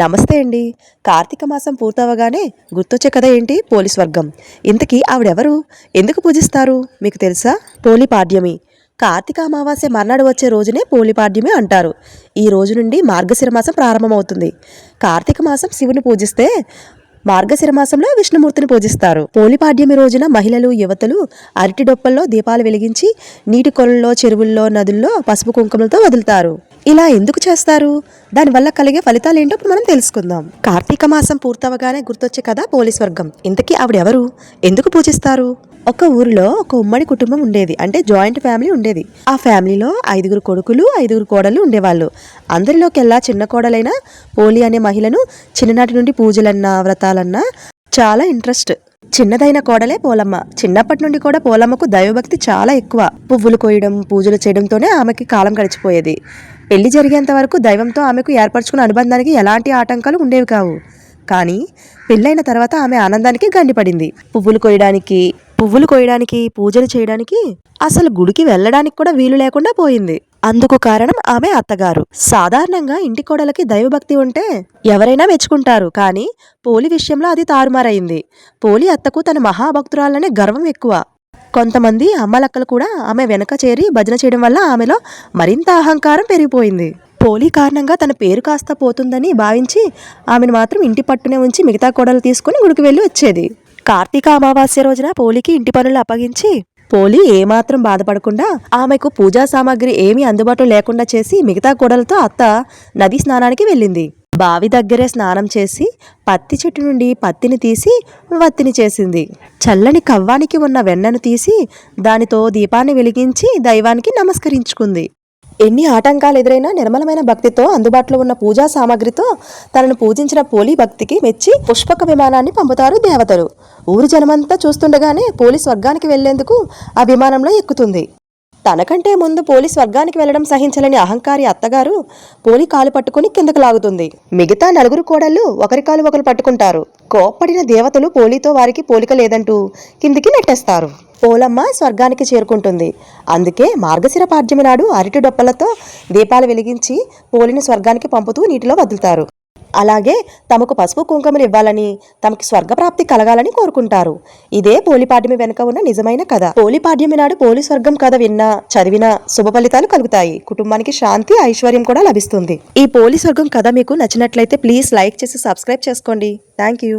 నమస్తే అండి. కార్తీక మాసం పూర్తవగానే గుర్తొచ్చే కథ ఏంటి? పోలీస్ వర్గం ఇంతకీ ఆవిడెవరు? ఎందుకు పూజిస్తారు? మీకు తెలుసా? పోలిపాడ్యమి కార్తీక అమావాస్య మర్నాడు వచ్చే రోజునే పోలిపాడ్యమి అంటారు. ఈ రోజు నుండి మార్గశిర మాసం ప్రారంభమవుతుంది. కార్తీక మాసం శివుని పూజిస్తే మార్గశిర మాసంలో విష్ణుమూర్తిని పూజిస్తారు. పోలిపాడ్యమి రోజున మహిళలు యువతలు అరటి డొప్పల్లో దీపాలు వెలిగించి నీటి కొలంలో చెరువుల్లో నదుల్లో పసుపు కుంకుమలతో వదులుతారు. ఇలా ఎందుకు చేస్తారు? దానివల్ల కలిగే ఫలితాలు ఏంటో ఇప్పుడు మనం తెలుసుకుందాం. కార్తీక మాసం పూర్తవగానే గుర్తొచ్చే కదా పోలీస్ వర్గం. ఇంతకీ ఆవిడెవరు? ఎందుకు పూజిస్తారు? ఒక ఊరిలో ఒక ఉమ్మడి కుటుంబం ఉండేది. అంటే జాయింట్ ఫ్యామిలీ ఉండేది. ఆ ఫ్యామిలీలో ఐదుగురు కొడుకులు ఐదుగురు కోడళ్ళు ఉండేవాళ్ళు. అందరిలోకెల్లా చిన్న కోడలైన పోలి అనే మహిళను చిన్ననాటి నుండి పూజలన్నా వ్రతాలన్నా చాలా ఇంట్రెస్ట్. చిన్నదైన కోడలే పోలమ్మ. చిన్నప్పటి నుండి కూడా పోలమ్మకు దైవభక్తి చాలా ఎక్కువ. పువ్వులు కోయడం పూజలు చేయడంతోనే ఆమెకి కాలం గడిచిపోయేది. పెళ్ళి జరిగేంత వరకు దైవంతో ఆమెకు ఏర్పరచుకున్న అనుబంధానికి ఎలాంటి ఆటంకాలు ఉండేవి కావు. కానీ పెళ్ళైన తర్వాత ఆమె ఆనందానికి గండిపడింది పువ్వులు కోయడానికి పువ్వులు కోయడానికి పూజలు చేయడానికి అసలు గుడికి వెళ్ళడానికి కూడా వీలు లేకుండా పోయింది. అందుకు కారణం ఆమె అత్తగారు. సాధారణంగా ఇంటి కోడలకి దైవభక్తి ఉంటే ఎవరైనా మెచ్చుకుంటారు. కానీ పోలి విషయంలో అది తారుమారైంది. పోలి అత్తకు తన మహాభక్తురాలనే గర్వం ఎక్కువ. కొంతమంది అమ్మలక్కలు కూడా ఆమె వెనక చేరి భజన చేయడం వల్ల ఆమెలో మరింత అహంకారం పెరిగిపోయింది. పోలి కారణంగా తన పేరు కాస్త పోతుందని భావించి ఆమెను మాత్రం ఇంటి పట్టునే ఉంచి మిగతా కోడలు తీసుకుని గుడికి వెళ్ళి వచ్చేది. కార్తీక అమావాస్య రోజున పోలికి ఇంటి పనులు అప్పగించి పోలి ఏమాత్రం బాధపడకుండా ఆమెకు పూజా సామాగ్రి ఏమీ అందుబాటులో లేకుండా చేసి మిగతా కోడలతో అత్త నది స్నానానికి వెళ్ళింది. బావి దగ్గరే స్నానం చేసి పత్తి చెట్టు నుండి పత్తిని తీసి వత్తిని చేసింది. చల్లని కవ్వానికి ఉన్న వెన్నను తీసి దానితో దీపాన్ని వెలిగించి దైవానికి నమస్కరించుకుంది. ఎన్ని ఆటంకాలు ఎదురైనా నిర్మలమైన భక్తితో అందుబాటులో ఉన్న పూజా సామాగ్రితో తనను పూజించిన పోలి భక్తికి మెచ్చి పుష్పక విమానాన్ని పంపుతారు దేవతలు. ఊరు జనమంతా చూస్తుండగానే పోలీస్ వర్గానికి వెళ్ళేందుకు ఆ విమానంలో ఎక్కుతుంది. తనకంటే ముందు పోలీస్ వర్గానికి వెళ్ళడం సహించలేని అహంకారి అత్తగారు పోలి కాలు పట్టుకుని కిందకు లాగుతుంది. మిగతా నలుగురు కోడళ్ళు ఒకరి కాలు ఒకరు పట్టుకుంటారు. కోప్పడిన దేవతలు పోలితో వారికి పోలిక లేదంటూ కిందికి నెట్టేస్తారు. పోలమ్మ స్వర్గానికి చేరుకుంటుంది. అందుకే మార్గశిర పాడ్యమి నాడు అరటి డొప్పలతో దీపాలు వెలిగించి పోలిని స్వర్గానికి పంపుతూ నీటిలో వదులుతారు. అలాగే తమకు పసుపు కుంకుమలు ఇవ్వాలని తమకి స్వర్గప్రాప్తి కలగాలని కోరుకుంటారు. ఇదే పోలిపాడ్యమి వెనుక ఉన్న నిజమైన కథ. పోలిపాడ్యమి నాడు పోలి స్వర్గం కథ విన్నా చదివినా శుభ ఫలితాలు కలుగుతాయి. కుటుంబానికి శాంతి ఐశ్వర్యం కూడా లభిస్తుంది. ఈ పోలి స్వర్గం కథ మీకు నచ్చినట్లయితే ప్లీజ్ లైక్ చేసి సబ్స్క్రైబ్ చేసుకోండి. Thank you.